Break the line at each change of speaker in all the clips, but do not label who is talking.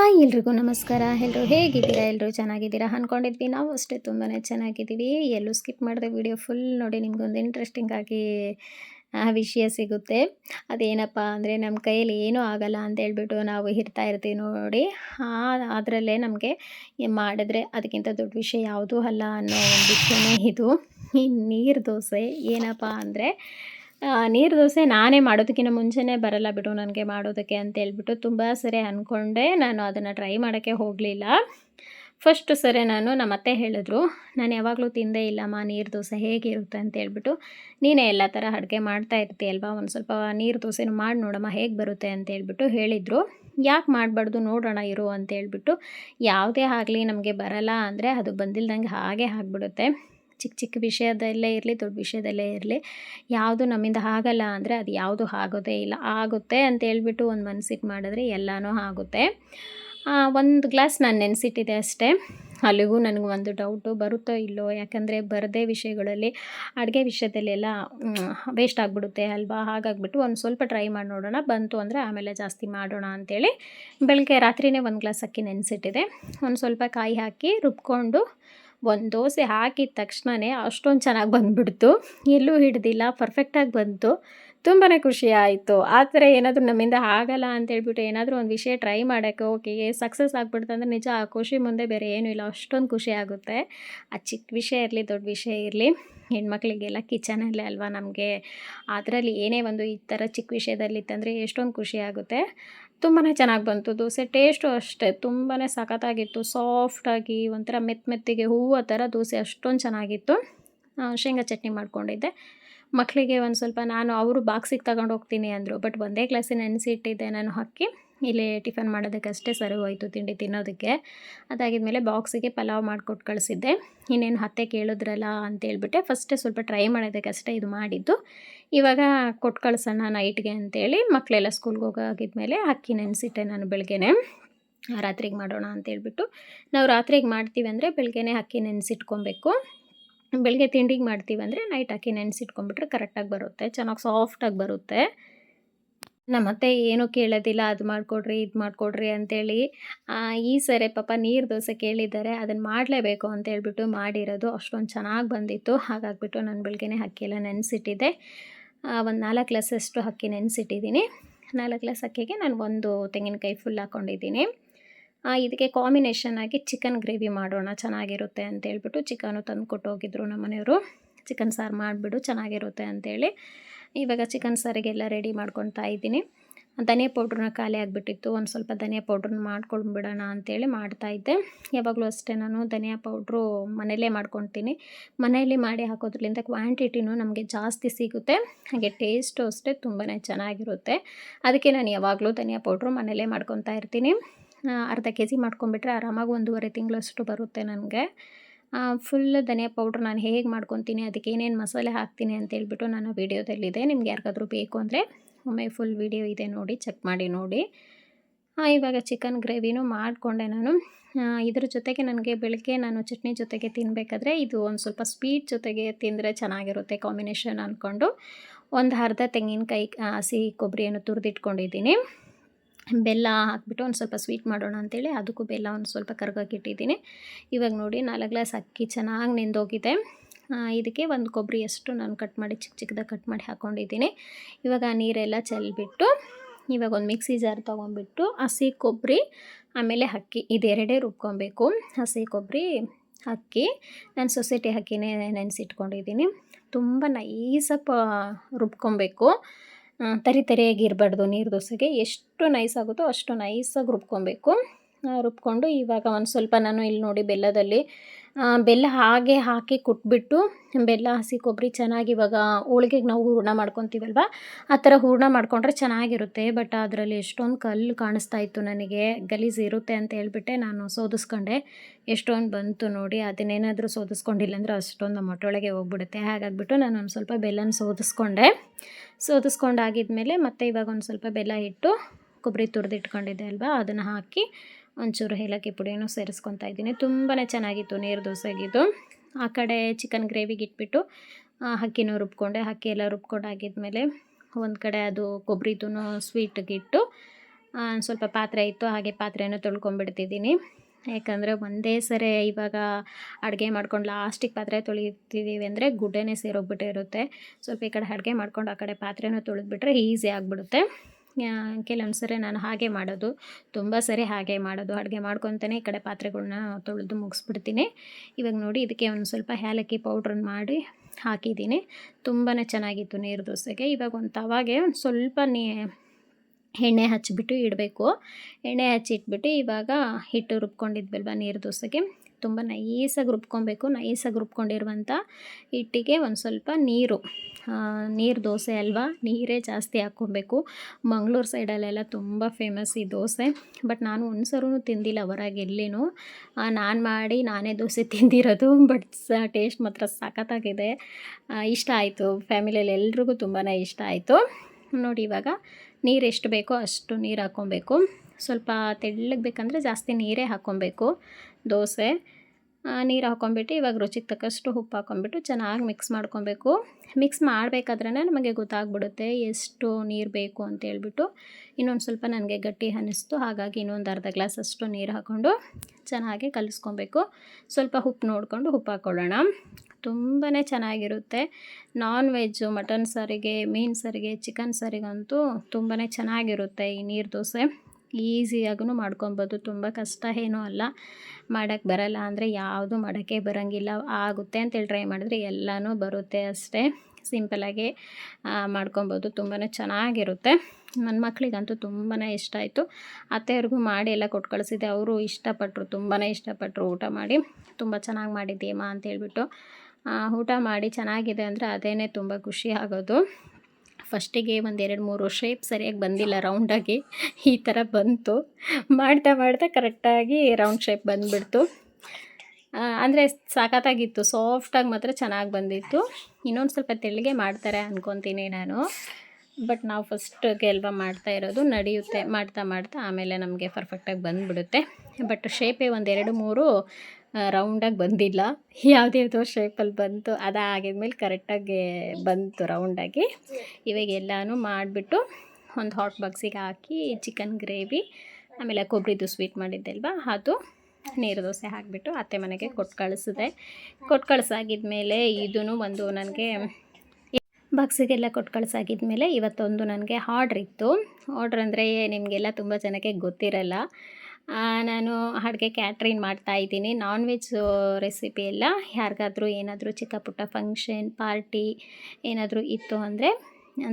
Hi ಎಲ್ರಿಗೂ ನಮಸ್ಕಾರ. ಎಲ್ಲರೂ ಹೇಗಿದ್ದೀರಾ? ಎಲ್ಲರೂ ಚೆನ್ನಾಗಿದ್ದೀರಾ? ಅಂದ್ಕೊಂಡಿದ್ವಿ ನಾವು ಅಷ್ಟೇ ತುಂಬಾ ಚೆನ್ನಾಗಿದ್ದೀವಿ. ಎಲ್ಲೂ ಸ್ಕಿಪ್ ಮಾಡಿದೆ ವಿಡಿಯೋ ಫುಲ್ ನೋಡಿ ನಿಮಗೊಂದು ಇಂಟ್ರೆಸ್ಟಿಂಗ್ ಆಗಿ ಆ ವಿಷಯ ಸಿಗುತ್ತೆ. ಅದೇನಪ್ಪ ಅಂದರೆ ನಮ್ಮ ಕೈಯಲ್ಲಿ ಏನೂ ಆಗಲ್ಲ ಅಂತ ಹೇಳ್ಬಿಟ್ಟು ನಾವು ಇರ್ತಾ ಇರ್ತೀವಿ ನೋಡಿ. ಅದರಲ್ಲೇ ನಮಗೆ ಮಾಡಿದ್ರೆ ಅದಕ್ಕಿಂತ ದೊಡ್ಡ ವಿಷಯ ಯಾವುದೂ ಅಲ್ಲ ಅನ್ನೋ ಒಂದು ವಿಷಯನೇ ಇದು. ಈ ನೀರು ದೋಸೆ ಏನಪ್ಪ ಅಂದರೆ ನೀರು ದೋಸೆ ನಾನೇ ಮಾಡೋದಕ್ಕಿಂತ ಮುಂಚೆನೇ ಬರಲ್ಲ ಬಿಡು ನನಗೆ ಮಾಡೋದಕ್ಕೆ ಅಂತ ಹೇಳ್ಬಿಟ್ಟು ತುಂಬ ಸರಿ ಅಂದ್ಕೊಂಡೆ ನಾನು ಅದನ್ನು ಟ್ರೈ ಮಾಡೋಕ್ಕೆ ಹೋಗಲಿಲ್ಲ. ಫಸ್ಟ್ ಸರಿ ನಾನು ನಮ್ಮ ಅತ್ತೆ ಹೇಳಿದ್ರು, ನಾನು ಯಾವಾಗಲೂ ತಿಂದೇ ಇಲ್ಲಮ್ಮ, ನೀರು ದೋಸೆ ಹೇಗಿರುತ್ತೆ? ಅಂತ ಹೇಳ್ಬಿಟ್ಟು, ನೀನೇ ಎಲ್ಲ ಥರ ಅಡುಗೆ ಮಾಡ್ತಾ ಇರ್ತೀಯಲ್ವಾ? ಒಂದು ಸ್ವಲ್ಪ ನೀರು ದೋಸೆನೂ ಮಾಡಿ ನೋಡಮ್ಮ, ಹೇಗೆ ಬರುತ್ತೆ? ಅಂತ ಹೇಳ್ಬಿಟ್ಟು ಹೇಳಿದರು. ಯಾಕೆ ಮಾಡಬಾರ್ದು? ನೋಡೋಣ, ಇರು ಅಂತ ಹೇಳ್ಬಿಟ್ಟು, ಯಾವುದೇ ಆಗಲಿ ನಮಗೆ ಬರಲ್ಲ ಅಂದರೆ ಅದು ಬಂದಿಲ್ದಂಗೆ ಹಾಗೆ ಆಗಿಬಿಡುತ್ತೆ. ಚಿಕ್ಕ ಚಿಕ್ಕ ವಿಷಯದಲ್ಲೇ ಇರಲಿ, ದೊಡ್ಡ ವಿಷಯದಲ್ಲೇ ಇರಲಿ, ಯಾವುದು ನಮ್ಮಿಂದ ಆಗಲ್ಲ ಅಂದರೆ ಅದು ಯಾವುದು ಆಗೋದೇ ಇಲ್ಲ. ಆಗುತ್ತೆ ಅಂತ ಹೇಳ್ಬಿಟ್ಟು ಒಂದು ಮನಸ್ಸಿಗೆ ಮಾಡಿದ್ರೆ ಎಲ್ಲನೂ ಆಗುತ್ತೆ. ಒಂದು ಗ್ಲಾಸ್ ನಾನು ನೆನೆಸಿಟ್ಟಿದೆ ಅಷ್ಟೇ. ಅಲ್ಲಿಗೂ ನನಗೆ ಒಂದು ಡೌಟು ಬರುತ್ತೋ ಇಲ್ಲೋ, ಯಾಕಂದರೆ ಬರದೇ ವಿಷಯಗಳಲ್ಲಿ, ಅಡುಗೆ ವಿಷಯದಲ್ಲೆಲ್ಲ ವೇಸ್ಟ್ ಆಗಿಬಿಡುತ್ತೆ ಅಲ್ವಾ? ಹಾಗಾಗ್ಬಿಟ್ಟು ಒಂದು ಸ್ವಲ್ಪ ಟ್ರೈ ಮಾಡಿ ನೋಡೋಣ. ಬಂತು ಅಂದರೆ ಆಮೇಲೆ ಜಾಸ್ತಿ ಮಾಡೋಣ ಅಂಥೇಳಿ ಬೆಳಗ್ಗೆ ರಾತ್ರಿಯೇ ಒಂದು ಗ್ಲಾಸ್ ಅಕ್ಕಿ ನೆನೆಸಿಟ್ಟಿದೆ. ಒಂದು ಸ್ವಲ್ಪ ಕಾಯಿ ಹಾಕಿ ರುಬ್ಕೊಂಡು ಒಂದು ದೋಸೆ ಹಾಕಿದ ತಕ್ಷಣವೇ ಅಷ್ಟೊಂದು ಚೆನ್ನಾಗಿ ಬಂದುಬಿಡ್ತು. ಎಲ್ಲೂ ಹಿಡ್ದಿಲ್ಲ ಪರ್ಫೆಕ್ಟಾಗಿ ಬಂತು. ತುಂಬಾ ಖುಷಿ ಆಯಿತು ಆ ಥರ ಏನಾದರೂ ನಮ್ಮಿಂದ ಆಗಲ್ಲ ಅಂತೇಳ್ಬಿಟ್ಟು ಏನಾದರೂ ಒಂದು ವಿಷಯ ಟ್ರೈ ಮಾಡೋಕ್ಕೆ ಓಕೆ ಸಕ್ಸಸ್ ಆಗಿಬಿಡ್ತು ನಿಜ ಆ ಖುಷಿ ಮುಂದೆ ಬೇರೆ ಏನೂ ಇಲ್ಲ. ಅಷ್ಟೊಂದು ಖುಷಿ ಆಗುತ್ತೆ. ಆ ಚಿಕ್ಕ ವಿಷಯ ಇರಲಿ, ದೊಡ್ಡ ವಿಷಯ ಇರಲಿ, ಹೆಣ್ಮಕ್ಳಿಗೆಲ್ಲ ಕಿಚನಲ್ಲೇ ಅಲ್ವಾ ನಮಗೆ? ಅದರಲ್ಲಿ ಏನೇ ಒಂದು ಈ ಥರ ಚಿಕ್ಕ ವಿಷಯದಲ್ಲಿ ಇತ್ತಂದರೆ ಎಷ್ಟೊಂದು ಖುಷಿ ಆಗುತ್ತೆ. ತುಂಬಾ ಚೆನ್ನಾಗಿ ಬಂತು. ದೋಸೆ ಟೇಸ್ಟು ಅಷ್ಟೇ. ತುಂಬಾ ಸಖತ್ತಾಗಿತ್ತು. ಸಾಫ್ಟಾಗಿ ಒಂಥರ ಮೆತ್ತ ಮೆತ್ತಿಗೆ ಹೂವು ಥರ ದೋಸೆ ಅಷ್ಟೊಂದು ಚೆನ್ನಾಗಿತ್ತು. ಶೇಂಗಾ ಚಟ್ನಿ ಮಾಡ್ಕೊಂಡಿದ್ದೆ. ಮಕ್ಕಳಿಗೆ ಒಂದು ಸ್ವಲ್ಪ ನಾನು ಅವರು ಬಾಕ್ಸಿಗೆ ತಗೊಂಡು ಹೋಗ್ತೀನಿ ಅಂದರು ಬಟ್ ಒಂದೇ ಕ್ಲಾಸಿನ ನೆನೆಸಿಟ್ಟಿದ್ದೆ ನಾನು ಹಾಕಿ, ಇಲ್ಲಿ ಟಿಫನ್ ಮಾಡೋದಕ್ಕಷ್ಟೇ ಸರಿ ಹೋಯಿತು ತಿಂಡಿ ತಿನ್ನೋದಕ್ಕೆ. ಅದಾಗಿದ್ಮೇಲೆ ಬಾಕ್ಸಿಗೆ ಪಲಾವ್ ಮಾಡಿಕೊಟ್ಟು ಕಳಿಸಿದ್ದೆ. ಇನ್ನೇನು ಹತ್ತೆ ಕೇಳಿದ್ರಲ್ಲ ಅಂತೇಳ್ಬಿಟ್ಟೆ ಫಸ್ಟೇ ಸ್ವಲ್ಪ ಟ್ರೈ ಮಾಡೋದಕ್ಕಷ್ಟೇ ಇದು ಮಾಡಿದ್ದು. ಇವಾಗ ಕೊಟ್ಟು ಕಳಿಸೋಣ ನೈಟ್ಗೆ ಅಂತೇಳಿ ಮಕ್ಕಳೆಲ್ಲ ಸ್ಕೂಲ್ಗೆ ಹೋಗಾಗಿದ್ಮೇಲೆ ಅಕ್ಕಿ ನೆನೆಸಿಟ್ಟೆ ನಾನು ಬೆಳಗ್ಗೆನೆ ರಾತ್ರಿಗೆ ಮಾಡೋಣ ಅಂತೇಳ್ಬಿಟ್ಟು ನಾವು ರಾತ್ರಿಗೆ ಮಾಡ್ತೀವಿ ಅಂದರೆ ಬೆಳಗ್ಗೆನೆ ಅಕ್ಕಿ ನೆನೆಸಿಟ್ಕೊಬೇಕು. ಬೆಳಗ್ಗೆ ತಿಂಡಿಗೆ ಮಾಡ್ತೀವಿ ಅಂದರೆ ನೈಟ್ ಅಕ್ಕಿ ನೆನೆಸಿಟ್ಕೊಂಡ್ಬಿಟ್ರೆ ಕರೆಕ್ಟಾಗಿ ಬರುತ್ತೆ. ಚೆನ್ನಾಗಿ ಸಾಫ್ಟಾಗಿ ಬರುತ್ತೆ. ನಮ್ಮತ್ತೆ ಏನೂ ಕೇಳೋದಿಲ್ಲ, ಅದು ಮಾಡಿಕೊಡ್ರಿ, ಇದು ಮಾಡಿಕೊಡ್ರಿ ಅಂತೇಳಿ ಈ ಸರಿ ಪಾಪ ನೀರು ದೋಸೆ ಕೇಳಿದ್ದಾರೆ. ಅದನ್ನು ಮಾಡಲೇಬೇಕು ಅಂತ ಹೇಳ್ಬಿಟ್ಟು ಮಾಡಿರೋದು. ಅಷ್ಟೊಂದು ಚೆನ್ನಾಗಿ ಬಂದಿತ್ತು. ಹಾಗಾಗಿಬಿಟ್ಟು ನಾನು ಬೆಳಗ್ಗೆನೇ ಅಕ್ಕಿ ಎಲ್ಲ ನೆನೆಸಿಟ್ಟಿದ್ದೆ. ಒಂದು ನಾಲ್ಕು ಗ್ಲಾಸಷ್ಟು ಅಕ್ಕಿ ನೆನೆಸಿಟ್ಟಿದ್ದೀನಿ. ನಾಲ್ಕು ಗ್ಲಾಸ್ ಅಕ್ಕಿಗೆ ನಾನು ಒಂದು ತೆಂಗಿನಕಾಯಿ ಫುಲ್ ಹಾಕ್ಕೊಂಡಿದ್ದೀನಿ ಇದಕ್ಕೆ ಕಾಂಬಿನೇಷನ್ ಆಗಿ ಚಿಕನ್ ಗ್ರೇವಿ ಮಾಡೋಣ, ಚೆನ್ನಾಗಿರುತ್ತೆ ಅಂತ ಹೇಳ್ಬಿಟ್ಟು ಚಿಕನು ತಂದು ಕೊಟ್ಟೋಗಿದ್ರು ನಮ್ಮ ಮನೆಯವರು ಚಿಕನ್ ಸಾರು ಮಾಡಿಬಿಡು, ಚೆನ್ನಾಗಿರುತ್ತೆ ಅಂತೇಳಿ ಇವಾಗ ಚಿಕನ್ ಸಾರಿಗೆಲ್ಲ ರೆಡಿ ಮಾಡ್ಕೊತಾ ಇದ್ದೀನಿ. ಧನಿಯಾ ಪೌಡ್ರನ್ನ ಖಾಲಿ ಆಗಿಬಿಟ್ಟಿತ್ತು, ಒಂದು ಸ್ವಲ್ಪ ಧನಿಯಾ ಪೌಡ್ರನ್ನ ಮಾಡ್ಕೊಂಡ್ಬಿಡೋಣ ಅಂತೇಳಿ ಮಾಡ್ತಾಯಿದ್ದೆ ಯಾವಾಗಲೂ ಅಷ್ಟೇ ನಾನು ಧನಿಯಾ ಪೌಡ್ರು ಮನೆಯಲ್ಲೇ ಮಾಡ್ಕೊತೀನಿ ಮನೆಯಲ್ಲಿ ಮಾಡಿ ಹಾಕೋದ್ರಿಂದ ಕ್ವಾಂಟಿಟಿನೂ ನಮಗೆ ಜಾಸ್ತಿ ಸಿಗುತ್ತೆ. ಹಾಗೆ ಟೇಸ್ಟು ಅಷ್ಟೇ ತುಂಬಾ ಚೆನ್ನಾಗಿರುತ್ತೆ. ಅದಕ್ಕೆ ನಾನು ಯಾವಾಗಲೂ ಧನಿಯಾ ಪೌಡ್ರು ಮನೆಯಲ್ಲೇ ಮಾಡ್ಕೊತಾ ಇರ್ತೀನಿ. ಅರ್ಧ ಕೆ ಜಿ ಮಾಡ್ಕೊಂಬಿಟ್ರೆ ಆರಾಮಾಗಿ ಒಂದೂವರೆ ತಿಂಗಳಷ್ಟು ಬರುತ್ತೆ ನನಗೆ. ಫುಲ್ ಧನಿಯಾ ಪೌಡ್ರ್ ನಾನು ಹೇಗೆ ಮಾಡ್ಕೊತೀನಿ, ಅದಕ್ಕೆ ಏನೇನು ಮಸಾಲೆ ಹಾಕ್ತೀನಿ ಅಂತೇಳ್ಬಿಟ್ಟು ನಾನು ವೀಡಿಯೋದಲ್ಲಿದೆ ನಿಮ್ಗೆ ಯಾರಿಗಾದ್ರೂ ಬೇಕು ಅಂದರೆ ಒಮ್ಮೆ ಫುಲ್ ವೀಡಿಯೋ ಇದೆ ನೋಡಿ ಚೆಕ್ ಮಾಡಿ ನೋಡಿ. ಇವಾಗ ಚಿಕನ್ ಗ್ರೇವಿನೂ ಮಾಡಿಕೊಂಡೆ ನಾನು. ಇದ್ರ ಜೊತೆಗೆ ನನಗೆ ಬೆಳಗ್ಗೆ ನಾನು ಚಟ್ನಿ ಜೊತೆಗೆ ತಿನ್ನಬೇಕಾದ್ರೆ ಇದು ಒಂದು ಸ್ವಲ್ಪ ಸ್ವೀಟ್ ಜೊತೆಗೆ ತಿಂದರೆ ಚೆನ್ನಾಗಿರುತ್ತೆ ಕಾಂಬಿನೇಷನ್ ಅಂದ್ಕೊಂಡು ಒಂದು ಅರ್ಧ ತೆಂಗಿನಕಾಯಿ ಹಸಿ ಕೊಬ್ಬರಿಯನ್ನು ತುರಿದಿಟ್ಕೊಂಡಿದ್ದೀನಿ. ಬೆಲ್ಲ ಹಾಕ್ಬಿಟ್ಟು ಒಂದು ಸ್ವಲ್ಪ ಸ್ವೀಟ್ ಮಾಡೋಣ ಅಂತೇಳಿ ಅದಕ್ಕೂ ಬೆಲ್ಲ ಒಂದು ಸ್ವಲ್ಪ ಕರ್ಗಾಕಿಟ್ಟಿದ್ದೀನಿ ಇವಾಗ ನೋಡಿ ನಾಲ್ಕು ಗ್ಲಾಸ್ ಅಕ್ಕಿ ಚೆನ್ನಾಗಿ ನೆಂದೋಗಿದೆ. ಇದಕ್ಕೆ ಒಂದು ಕೊಬ್ಬರಿ ಅಷ್ಟು ನಾನು ಕಟ್ ಮಾಡಿ ಚಿಕ್ಕ ಚಿಕ್ಕದಾಗಿ ಕಟ್ ಮಾಡಿ ಹಾಕ್ಕೊಂಡಿದ್ದೀನಿ ಇವಾಗ ನೀರೆಲ್ಲ ಚೆಲ್ಬಿಟ್ಟು ಇವಾಗ ಒಂದು ಮಿಕ್ಸಿ ಜಾರ್ ತೊಗೊಂಡ್ಬಿಟ್ಟು ಹಸಿ ಕೊಬ್ಬರಿ, ಆಮೇಲೆ ಅಕ್ಕಿ, ಇದೆರಡೇ ರುಬ್ಕೊಬೇಕು. ಹಸಿ ಕೊಬ್ಬರಿ, ಅಕ್ಕಿ, ನಾನು ಸೊಸೈಟಿ ಅಕ್ಕಿನೇ ನೆನೆಸಿಟ್ಕೊಂಡಿದ್ದೀನಿ. ತುಂಬ ನೈಸಪ್ಪ ರುಬ್ಕೊಬೇಕು. ತರಿ ತರಿಯಾಗಿ ಇರಬಾರ್ದು ನೀರು ದೋಸೆಗೆ. ಎಷ್ಟು ನೈಸ್ ಆಗುತ್ತೋ ಅಷ್ಟು ನೈಸಾಗಿ ರುಬ್ಕೊಬೇಕು. ರುಬ್ಕೊಂಡು ಇವಾಗ ಒಂದು ಸ್ವಲ್ಪ ನಾನು ಇಲ್ಲಿ ನೋಡಿ ಬೆಲ್ಲದಲ್ಲಿ ಬೆಲ್ಲ ಹಾಗೆ ಹಾಕಿ ಕುಟ್ಬಿಟ್ಟು, ಬೆಲ್ಲ ಹಸಿ ಕೊಬ್ಬರಿ ಚೆನ್ನಾಗಿ ಇವಾಗ ಹೋಳಿಗೆಗೆ ನಾವು ಹೂರ್ಣ ಮಾಡ್ಕೊತೀವಲ್ವ? ಆ ಥರ ಹೂರ್ಣ ಮಾಡಿಕೊಂಡ್ರೆ ಚೆನ್ನಾಗಿರುತ್ತೆ, ಬಟ್ ಅದರಲ್ಲಿ ಎಷ್ಟೊಂದು ಕಲ್ಲು ಕಾಣಿಸ್ತಾ ಇತ್ತು ನನಗೆ. ಗಲೀಜು ಇರುತ್ತೆ ಅಂತ ಹೇಳ್ಬಿಟ್ಟೆ ನಾನು ಸೋದಿಸ್ಕೊಂಡೆ. ಎಷ್ಟೊಂದು ಬಂತು ನೋಡಿ, ಅದನ್ನೇನಾದರೂ ಸೋದಿಸ್ಕೊಂಡಿಲ್ಲ ಅಂದರೆ ಅಷ್ಟೊಂದು ನಮ್ಮ ಹೋಗ್ಬಿಡುತ್ತೆ. ಹಾಗಾಗಿಬಿಟ್ಟು ನಾನು ಒಂದು ಸ್ವಲ್ಪ ಬೆಲ್ಲನ ಸೋದಿಸ್ಕೊಂಡೆ. ಸೋದಿಸ್ಕೊಂಡಾಗಿದ್ಮೇಲೆ ಮತ್ತೆ ಇವಾಗ ಒಂದು ಸ್ವಲ್ಪ ಬೆಲ್ಲ ಇಟ್ಟು ಕೊಬ್ಬರಿ ತುರಿದಿಟ್ಕೊಂಡಿದ್ದೆ ಅಲ್ವಾ? ಅದನ್ನು ಹಾಕಿ ಒಂಚೂರು ಏಲಕ್ಕಿ ಪುಡಿಯನ್ನು ಸೇರಿಸ್ಕೊತಾ ಇದ್ದೀನಿ. ತುಂಬಾ ಚೆನ್ನಾಗಿತ್ತು ನೀರು ದೋಸೆಗಿದ್ದು. ಆ ಕಡೆ ಚಿಕನ್ ಗ್ರೇವಿಗೆ ಇಟ್ಬಿಟ್ಟು ಅಕ್ಕಿನೂ ರುಬ್ಕೊಂಡೆ. ಅಕ್ಕಿ ಎಲ್ಲ ರುಬ್ಕೊಂಡಾಗಿದ್ಮೇಲೆ ಒಂದು ಕಡೆ ಅದು ಕೊಬ್ಬರಿದೂ ಸ್ವೀಟ್ಗಿಟ್ಟು ಇಟ್ಟು ಸ್ವಲ್ಪ ಪಾತ್ರೆ ಇತ್ತು. ಹಾಗೆ ಪಾತ್ರೆಯನ್ನು ತೊಳ್ಕೊಂಡ್ಬಿಡ್ತಿದ್ದೀನಿ. ಯಾಕಂದರೆ ಒಂದೇ ಸರಿ ಇವಾಗ ಅಡುಗೆ ಮಾಡ್ಕೊಂಡು ಲಾಸ್ಟಿಗೆ ಪಾತ್ರೆ ತೊಳಿತಿದ್ದೀವಿ ಅಂದರೆ ಗುಡ್ಡೆನೇ ಸೇರೋಗ್ಬಿಟ್ಟಿರುತ್ತೆ. ಸ್ವಲ್ಪ ಈ ಕಡೆ ಅಡುಗೆ ಮಾಡ್ಕೊಂಡು ಆ ಕಡೆ ಪಾತ್ರೆನೂ ತೊಳೆದ್ಬಿಟ್ರೆ ಈಸಿ ಆಗಿಬಿಡುತ್ತೆ. ಕೆಲವೊಂದು ಸರಿ ನಾನು ಹಾಗೆ ಮಾಡೋದು. ತುಂಬ ಸರಿ ಹಾಗೆ ಮಾಡೋದು. ಅಡುಗೆ ಮಾಡ್ಕೊತಾನೆ ಈ ಕಡೆ ಪಾತ್ರೆಗಳನ್ನ ತೊಳೆದು ಮುಗಿಸ್ಬಿಡ್ತೀನಿ. ಇವಾಗ ನೋಡಿ ಇದಕ್ಕೆ ಒಂದು ಸ್ವಲ್ಪ ಏಲಕ್ಕಿ ಪೌಡ್ರನ್ನ ಮಾಡಿ ಹಾಕಿದ್ದೀನಿ. ತುಂಬಾ ಚೆನ್ನಾಗಿತ್ತು ನೀರು ದೋಸೆಗೆ. ಇವಾಗ ಒಂದು ತವಾಗೆ ಒಂದು ಸ್ವಲ್ಪ ನೀ ಎಣ್ಣೆ ಹಚ್ಚಿಬಿಟ್ಟು ಇಡಬೇಕು. ಎಣ್ಣೆ ಹಚ್ಚಿಟ್ಬಿಟ್ಟು ಇವಾಗ ಹಿಟ್ಟು ರುಬ್ಕೊಂಡಿದ್ವಲ್ವ ನೀರು ದೋಸೆಗೆ? ತುಂಬ ನೈಸಾಗಿ ರುಬ್ಕೊಬೇಕು. ನೈಸಾಗಿ ರುಬ್ಕೊಂಡಿರುವಂಥ ಹಿಟ್ಟಿಗೆ ಒಂದು ಸ್ವಲ್ಪ ನೀರು. ನೀರು ದೋಸೆ ಅಲ್ವಾ? ನೀರೇ ಜಾಸ್ತಿ ಹಾಕ್ಕೊಬೇಕು. ಮಂಗಳೂರು ಸೈಡಲ್ಲೆಲ್ಲ ತುಂಬ ಫೇಮಸ್ ಈ ದೋಸೆ. ಬಟ್ ನಾನು ಒಂದು ಸರೂ ತಿಂದಿಲ್ಲ, ಹೊರಗೆ ಎಲ್ಲಿನೂ. ನಾನು ಮಾಡಿ ನಾನೇ ದೋಸೆ ತಿಂದಿರೋದು ಬಟ್ ಟೇಸ್ಟ್ ಮಾತ್ರ ಸಖತ್ತಾಗಿದೆ. ಇಷ್ಟ ಆಯಿತು. ಫ್ಯಾಮಿಲಿಯಲ್ಲಿ ಎಲ್ರಿಗೂ ತುಂಬಾ ಇಷ್ಟ ಆಯಿತು. ನೋಡಿ ಇವಾಗ, ನೀರು ಎಷ್ಟು ಬೇಕೋ ಅಷ್ಟು ನೀರು ಹಾಕ್ಕೊಬೇಕು. ಸ್ವಲ್ಪ ತೆಳ್ಳಗೆ ಬೇಕಂದರೆ ಜಾಸ್ತಿ ನೀರೇ ಹಾಕ್ಕೊಬೇಕು ದೋಸೆ. ನೀರು ಹಾಕ್ಕೊಂಬಿಟ್ಟು ಇವಾಗ ರುಚಿಗೆ ತಕ್ಕಷ್ಟು ಉಪ್ಪು ಹಾಕ್ಕೊಂಬಿಟ್ಟು ಚೆನ್ನಾಗಿ ಮಿಕ್ಸ್ ಮಾಡ್ಕೊಬೇಕು. ಮಿಕ್ಸ್ ಮಾಡಬೇಕಾದ್ರೆ ನಮಗೆ ಗೊತ್ತಾಗ್ಬಿಡುತ್ತೆ ಎಷ್ಟು ನೀರು ಬೇಕು ಅಂತ ಹೇಳ್ಬಿಟ್ಟು. ಇನ್ನೊಂದು ಸ್ವಲ್ಪ ನನಗೆ ಗಟ್ಟಿ ಅನ್ನಿಸ್ತು, ಹಾಗಾಗಿ ಇನ್ನೊಂದು ಅರ್ಧ ಗ್ಲಾಸ್ ಅಷ್ಟು ನೀರು ಹಾಕ್ಕೊಂಡು ಚೆನ್ನಾಗಿ ಕಲಿಸ್ಕೊಬೇಕು. ಸ್ವಲ್ಪ ಉಪ್ಪು ನೋಡಿಕೊಂಡು ಉಪ್ಪು ಹಾಕ್ಕೊಳ್ಳೋಣ ತುಂಬಾ ಚೆನ್ನಾಗಿರುತ್ತೆ. ನಾನ್ ವೆಜ್ಜು ಮಟನ್ ಸಾರಿಗೆ, ಮೀನು ಸಾರಿಗೆ ಚಿಕನ್ ಸಾರಿಗಂತೂ ತುಂಬಾ ಚೆನ್ನಾಗಿರುತ್ತೆ ಈ ನೀರು ದೋಸೆ. ಈಸಿಯಾಗೂ ಮಾಡ್ಕೊಬೋದು. ತುಂಬ ಕಷ್ಟ ಏನೂ ಅಲ್ಲ. ಮಾಡೋಕ್ಕೆ ಬರಲ್ಲ ಅಂದರೆ ಯಾವುದು ಮಾಡೋಕ್ಕೆ ಬರೋಂಗಿಲ್ಲ. ಆಗುತ್ತೆ ಅಂತೇಳಿ ಟ್ರೈ ಮಾಡಿದ್ರೆ ಎಲ್ಲನೂ ಬರುತ್ತೆ ಅಷ್ಟೇ. ಸಿಂಪಲಾಗಿ ಮಾಡ್ಕೊಬೋದು. ತುಂಬಾ ಚೆನ್ನಾಗಿರುತ್ತೆ. ನನ್ನ ಮಕ್ಕಳಿಗಂತೂ ತುಂಬಾ ಇಷ್ಟ ಆಯಿತು. ಅತ್ತೆಯವ್ರಿಗೂ ಮಾಡಿ ಎಲ್ಲ ಕೊಟ್ಟು ಕಳಿಸಿದ್ದೆ. ಅವರು ಇಷ್ಟಪಟ್ಟರು ತುಂಬಾ ಇಷ್ಟಪಟ್ಟರು ಊಟ ಮಾಡಿ. ತುಂಬ ಚೆನ್ನಾಗಿ ಮಾಡಿದ್ದೀಯಮ್ಮ ಅಂತೇಳ್ಬಿಟ್ಟು ಊಟ ಮಾಡಿ ಚೆನ್ನಾಗಿದೆ ಅಂದರೆ ಅದೇನೇ ತುಂಬ ಖುಷಿ ಆಗೋದು. ಫಸ್ಟಿಗೆ ಒಂದು ಎರಡು ಮೂರು ಶೇಪ್ ಸರಿಯಾಗಿ ಬಂದಿಲ್ಲ ರೌಂಡಾಗಿ ಈ ಥರ ಬಂತು. ಮಾಡ್ತಾ ಮಾಡ್ತಾ ಕರೆಕ್ಟಾಗಿ ರೌಂಡ್ ಶೇಪ್ ಬಂದುಬಿಡ್ತು. ಅಂದರೆ ಸಾಕತ್ತಾಗಿತ್ತು ಸಾಫ್ಟಾಗಿ ಮಾತ್ರ ಚೆನ್ನಾಗಿ ಬಂದಿತ್ತು. ಇನ್ನೊಂದು ಸ್ವಲ್ಪ ತೆಳ್ಳಗೆ ಮಾಡ್ತಾರೆ ಅಂದ್ಕೊತೀನಿ ನಾನು. ಬಟ್ ನಾವು ಫಸ್ಟ್ ಗೆಲ್ವ ಮಾಡ್ತಾ ಇರೋದು, ನಡೆಯುತ್ತೆ. ಮಾಡ್ತಾ ಮಾಡ್ತಾ ಆಮೇಲೆ ನಮಗೆ ಪರ್ಫೆಕ್ಟಾಗಿ ಬಂದುಬಿಡುತ್ತೆ. ಬಟ್ ಶೇಪೇ ಒಂದೆರಡು ಮೂರು ರೌಂಡಾಗಿ ಬಂದಿಲ್ಲ. ಯಾವುದ್ಯಾವುದೋ ಶೇಪಲ್ಲಿ ಬಂತು ಅದಾಗಿದ್ಮೇಲೆ ಕರೆಕ್ಟಾಗಿ ಬಂತು ರೌಂಡಾಗಿ ಇವಾಗ ಎಲ್ಲನೂ ಮಾಡಿಬಿಟ್ಟು ಒಂದು ಹಾಟ್ ಬಾಕ್ಸಿಗೆ ಹಾಕಿ ಚಿಕನ್ ಗ್ರೇವಿ ಆಮೇಲೆ ಕೊಬ್ಬರಿದು ಸ್ವೀಟ್ ಮಾಡಿದ್ದೆಲ್ವಾ ಅದು ನೀರು ದೋಸೆ ಹಾಕಿಬಿಟ್ಟು ಅತ್ತೆ ಮನೆಗೆ ಕೊಟ್ಟು ಕಳಿಸಿದೆ. ಕೊಟ್ಟು ಕಳ್ಸಾಗಿದ್ಮೇಲೆ ಇದೂ ಒಂದು ನನಗೆ ಬಾಕ್ಸಿಗೆಲ್ಲ ಕೊಟ್ಟು ಕಳಿಸಾಗಿದ್ಮೇಲೆ ಇವತ್ತೊಂದು ನನಗೆ ಆರ್ಡ್ರ್ ಇತ್ತು. ಆರ್ಡ್ರ್ ಅಂದರೆ ನಿಮಗೆಲ್ಲ ತುಂಬ ಜನಕ್ಕೆ ಗೊತ್ತಿರಲ್ಲ. ನಾನು ಅಡುಗೆ ಕ್ಯಾಟ್ರಿಂಗ್ ಮಾಡ್ತಾ ಇದ್ದೀನಿ. ನಾನ್ ವೆಜ್ ರೆಸಿಪಿ ಎಲ್ಲ ಯಾರಿಗಾದ್ರೂ ಏನಾದರೂ ಚಿಕ್ಕ ಪುಟ್ಟ ಫಂಕ್ಷನ್ ಪಾರ್ಟಿ ಏನಾದರೂ ಇತ್ತು ಅಂದರೆ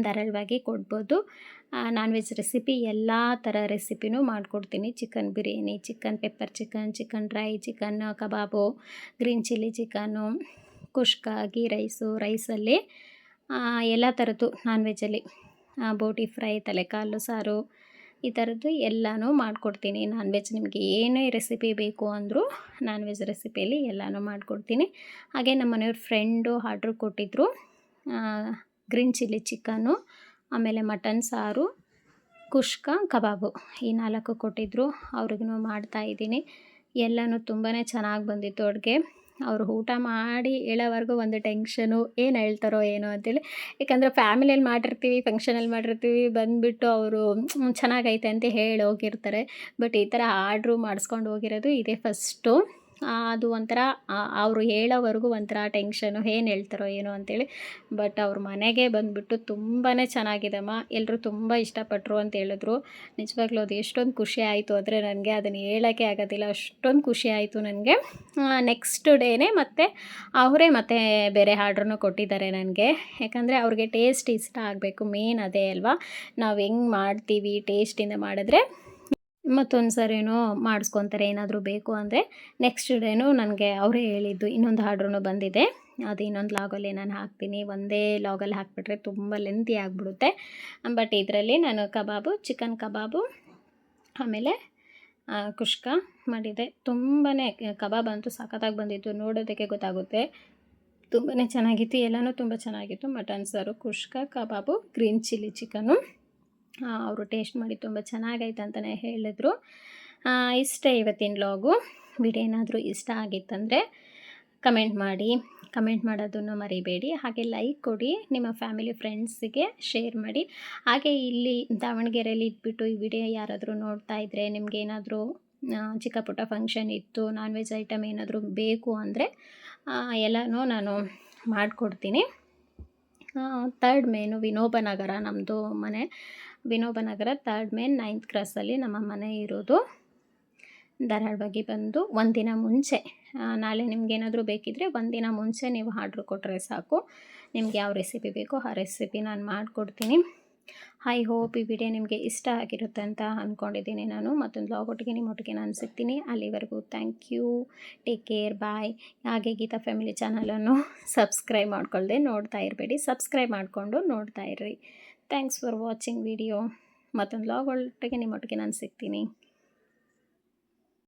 ಧಾರಾಳವಾಗಿ ಕೊಡ್ಬೋದು. ನಾನ್ ವೆಜ್ ರೆಸಿಪಿ ಎಲ್ಲ ಥರ ರೆಸಿಪಿನೂ ಮಾಡಿಕೊಡ್ತೀನಿ. Chicken biryani chicken pepper chicken chicken dry chicken kebab green chilli chicken kushka rice ರೈಸಲ್ಲಿ ಎಲ್ಲ ಥರದ್ದು ನಾನ್ ವೆಜ್ಜಲ್ಲಿ ಬೋಟಿ ಫ್ರೈ, ತಲೆಕಾಲು ಸಾರು ಈ ಥರದ್ದು ಎಲ್ಲನೂ ಮಾಡಿಕೊಡ್ತೀನಿ. ನಾನ್ ವೆಜ್ ನಿಮಗೆ ಏನೇ ರೆಸಿಪಿ ಬೇಕು ಅಂದರೂ ನಾನ್ ವೆಜ್ ರೆಸಿಪಿಯಲ್ಲಿ ಎಲ್ಲನೂ ಮಾಡಿಕೊಡ್ತೀನಿ. ಹಾಗೆ ನಮ್ಮ ಮನೆಯವ್ರ ಫ್ರೆಂಡು ಆರ್ಡ್ರ್ ಕೊಟ್ಟಿದ್ದರು ಗ್ರೀನ್ ಚಿಲ್ಲಿ ಚಿಕನು ಆಮೇಲೆ ಮಟನ್ ಸಾರು, ಕುಷ್ಕ, ಕಬಾಬು ಈ ನಾಲ್ಕು ಕೊಟ್ಟಿದ್ದರು ಅವ್ರಿಗೂ ಮಾಡ್ತಾಯಿದ್ದೀನಿ ಎಲ್ಲನೂ ತುಂಬಾ ಚೆನ್ನಾಗಿ ಬಂದಿತ್ತು ಅಡುಗೆ. ಅವರು ಊಟ ಮಾಡಿ ಹೇಳೋವರೆಗೂ ಒಂದು ಟೆನ್ಷನು, ಏನು ಹೇಳ್ತಾರೋ ಏನೋ ಅಂತೇಳಿ. ಯಾಕಂದರೆ ಫ್ಯಾಮಿಲಿಯಲ್ಲಿ ಮಾಡಿರ್ತೀವಿ, ಫಂಕ್ಷನಲ್ಲಿ ಮಾಡಿರ್ತೀವಿ, ಬಂದುಬಿಟ್ಟು ಅವರು ಚೆನ್ನಾಗೈತೆ ಅಂತ ಹೇಳಿ ಹೋಗಿರ್ತಾರೆ. ಬಟ್ ಈ ಥರ ಆರ್ಡ್ರು ಮಾಡಿಸ್ಕೊಂಡು ಹೋಗಿರೋದು ಇದೇ ಫಸ್ಟು. ಅದು ಒಂಥರ ಅವರು ಹೇಳೋವರೆಗೂ ಒಂಥರ ಟೆನ್ಷನು, ಏನು ಹೇಳ್ತಾರೋ ಏನೋ ಅಂತೇಳಿ. ಬಟ್ ಅವ್ರ ಮನೆಗೆ ಬಂದುಬಿಟ್ಟು ತುಂಬಾ ಚೆನ್ನಾಗಿದೆಮ್ಮ ಎಲ್ಲರೂ ತುಂಬ ಇಷ್ಟಪಟ್ಟರು ಅಂತ ಹೇಳಿದ್ರು. ನಿಜವಾಗ್ಲೂ ಅದು ಎಷ್ಟೊಂದು ಖುಷಿ ಆಯಿತು ಅಂದರೆ ನನಗೆ ಅದನ್ನು ಹೇಳೋಕ್ಕೆ ಆಗೋದಿಲ್ಲ. ಅಷ್ಟೊಂದು ಖುಷಿ ಆಯಿತು ನನಗೆ. ನೆಕ್ಸ್ಟ್ ಡೇನೇ ಮತ್ತೆ ಅವರೇ ಮತ್ತೆ ಬೇರೆ ಆರ್ಡ್ರನ್ನು ಕೊಟ್ಟಿದ್ದಾರೆ ನನಗೆ. ಯಾಕಂದರೆ ಅವ್ರಿಗೆ ಟೇಸ್ಟ್ ಇಷ್ಟ ಆಗಬೇಕು ಮೇನ್ ಅದೇ ಅಲ್ವಾ? ನಾವು ಹೆಂಗೆ ಮಾಡ್ತೀವಿ ಟೇಸ್ಟಿಂದ ಮಾಡಿದ್ರೆ ಮತ್ತೊಂದು ಸರಿನೂ ಮಾಡಿಸ್ಕೊತಾರೆ, ಏನಾದರೂ ಬೇಕು ಅಂದರೆ. ನೆಕ್ಸ್ಟ್ ಡೇನೂ ನನಗೆ ಅವರೇ ಹೇಳಿದ್ದು, ಇನ್ನೊಂದು ಆರ್ಡ್ರೂ ಬಂದಿದೆ. ಅದು ಇನ್ನೊಂದು ಲಾಗಲ್ಲಿ ನಾನು ಹಾಕ್ತೀನಿ. ಒಂದೇ ಲಾಗಲ್ಲಿ ಹಾಕಿಬಿಟ್ರೆ ತುಂಬ ಲೆಂತಿ ಆಗಿಬಿಡುತ್ತೆ. ಬಟ್ ಇದರಲ್ಲಿ ನಾನು ಕಬಾಬು, ಚಿಕನ್ ಕಬಾಬು, ಆಮೇಲೆ ಕುಷ್ಕ ಮಾಡಿದೆ. ತುಂಬಾ ಕಬಾಬ್ ಅಂತೂ ಸಖತ್ತಾಗಿ ಬಂದಿತ್ತು. ನೋಡೋದಕ್ಕೆ ಗೊತ್ತಾಗುತ್ತೆ. ತುಂಬಾ ಚೆನ್ನಾಗಿತ್ತು. ಎಲ್ಲನೂ ತುಂಬ ಚೆನ್ನಾಗಿತ್ತು. ಮಟನ್ ಸಾರು, kushka, kebab, green chilli chicken. ಅವರು ಟೇಸ್ಟ್ ಮಾಡಿ ತುಂಬ ಚೆನ್ನಾಗೈತೆ ಅಂತಲೇ ಹೇಳಿದ್ರು. ಇಷ್ಟೇ ಇವತ್ತಿನ ಲಾಗು ವಿಡಿಯೋ ಏನಾದರೂ ಇಷ್ಟ ಆಗಿತ್ತಂದರೆ ಕಮೆಂಟ್ ಮಾಡಿ. ಕಮೆಂಟ್ ಮಾಡೋದನ್ನು ಮರಿಬೇಡಿ. ಹಾಗೆ ಲೈಕ್ ಕೊಡಿ. ನಿಮ್ಮ ಫ್ಯಾಮಿಲಿ ಫ್ರೆಂಡ್ಸಿಗೆ ಶೇರ್ ಮಾಡಿ. ಹಾಗೆ ಇಲ್ಲಿ ದಾವಣಗೆರೆಯಲ್ಲಿ ಇಟ್ಬಿಟ್ಟು ಈ ವಿಡಿಯೋ ಯಾರಾದರೂ ನೋಡ್ತಾ ಇದ್ದರೆ ನಿಮಗೇನಾದರೂ ಚಿಕ್ಕ ಪುಟ್ಟ ಫಂಕ್ಷನ್ ಇತ್ತು ನಾನ್ ವೆಜ್ ಐಟಮ್ ಏನಾದರೂ ಬೇಕು ಅಂದರೆ ಎಲ್ಲನೂ ನಾನು ಮಾಡಿಕೊಡ್ತೀನಿ. ತರ್ಡ್ ಮೇನು ವಿನೋಬನಗರ ನಮ್ಮದು ಮನೆ. Vinoba Nagar third main ninth ಕ್ರಾಸಲ್ಲಿ ನಮ್ಮ ಮನೆ ಇರೋದು. ಧಾರಾಳವಾಗಿ ಬಂದು ಒಂದಿನ ಮುಂಚೆ. ನಾಳೆ ನಾಳೆ ನಿಮ್ಗೇನಾದರೂ ಬೇಕಿದ್ದರೆ ಒಂದಿನ ಮುಂಚೆ ನೀವು ಆರ್ಡ್ರ್ ಕೊಟ್ಟರೆ ಸಾಕು. ನಿಮ್ಗೆ ಯಾವ ರೆಸಿಪಿ ಬೇಕೋ ಆ ರೆಸಿಪಿ ನಾನು ಮಾಡಿಕೊಡ್ತೀನಿ. ಐ ಹೋಪ್ ಈ ವಿಡಿಯೋ ನಿಮಗೆ ಇಷ್ಟ ಆಗಿರುತ್ತೆ ಅಂತ ಅಂದ್ಕೊಂಡಿದ್ದೀನಿ ನಾನು. ಮತ್ತೊಂದು ಲಾಗ್ ಒಟ್ಟಿಗೆ ನಿಮ್ಮೊಟ್ಟಿಗೆ ನಾನು ಸಿಗ್ತೀನಿ. ಅಲ್ಲಿವರೆಗೂ thank you take care bye ಹಾಗೆ ಗೀತಾ ಫ್ಯಾಮಿಲಿ ಚಾನಲನ್ನು ಸಬ್ಸ್ಕ್ರೈಬ್ ಮಾಡ್ಕೊಳ್ಳದೆ ನೋಡ್ತಾ ಇರಬೇಡಿ. ಸಬ್ಸ್ಕ್ರೈಬ್ ಮಾಡಿಕೊಂಡು ನೋಡ್ತಾ ಇರ್ರಿ. ಥ್ಯಾಂಕ್ಸ್ ಫಾರ್ ವಾಚಿಂಗ್ ವಿಡಿಯೋ ಮತ್ತೊಂದು ಲಾಗ್ ಒಳಗೆ ನಿಮ್ಮೊಟ್ಟಿಗೆ ನಾನು ಸಿಗ್ತೀನಿ.